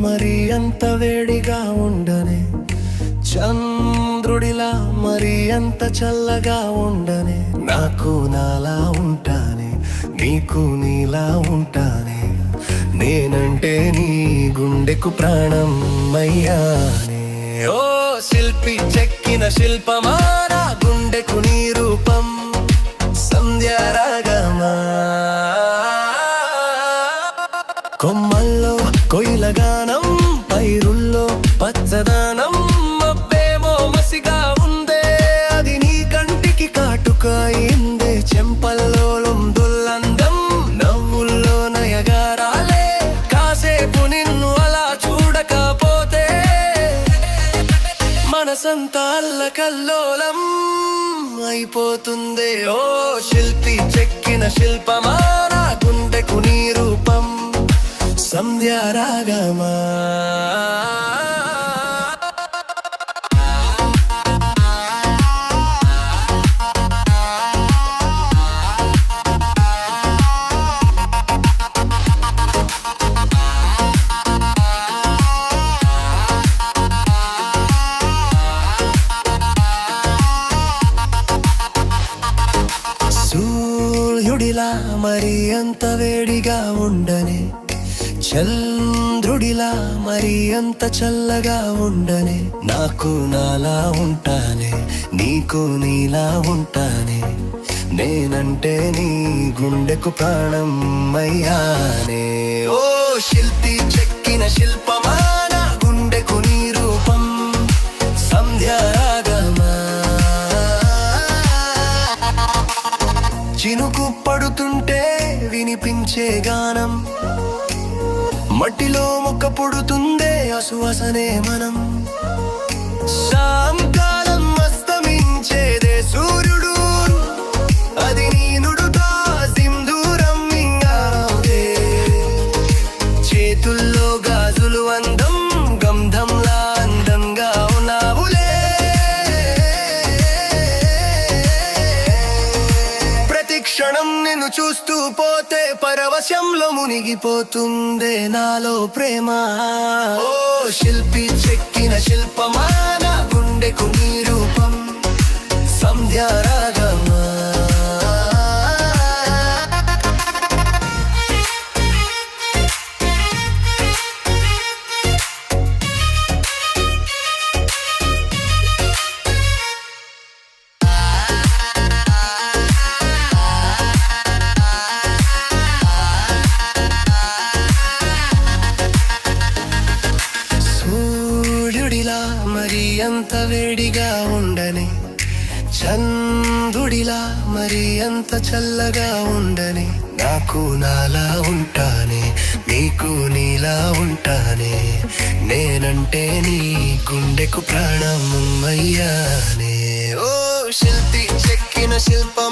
మరి అంత వేడిగా ఉండనే. చంద్రుడిలా మరి అంత చల్లగా ఉండనే. నాకు నాలా ఉంటానే నీకు నీలా ఉంటానే. నేనంటే నీ గుండెకు ప్రాణం అయ్యానే. ఓ శిల్పి చెక్కిన శిల్పమా నా గుండెకు నీ రూపం సంధ్యారాగమా కొమ్మల్లో కొయ్యలగా మనసంతా అల్లకల్లోలం అయిపోతుందే. ఓ శిల్పి చెక్కిన శిల్పమా నా గుండెకు నీ రూపం సంధ్యారాగమా. మరి అంత వేడిగా ఉండనే. చంద్రుడిలా మరి అంత చల్లగా ఉండనే. నాకు నాలా ఉంటానే నీకు నీలా ఉంటానే. నేనంటే నీ గుండెకు ప్రాణం అయ్యానే. ఓ శిల్పి చెక్కిన శిల్పి పడుతుంటే వినిపించే గానం. మట్టిలో మొక్క పొడుతుందే అసువసనే మనం. సాం క్షణం నిన్ను చూస్తూ పోతే పరవశంలో మునిగిపోతుందే నాలో ప్రేమ. ఓ శిల్పి చెక్కిన శిల్పమాన గుండెకు నీ రూపం. సంధ్యారాగమా ఎంత వేడిగా ఉండని చందుడిలా మరి ఎంత చల్లగా ఉండని నాకు నాలా ఉంటానే నీకు నీలా ఉంటానే నేనంటే నీ గుండెకు ప్రాణం అయ్యానే. ఓ శిల్పి చెక్కిన శిల్పం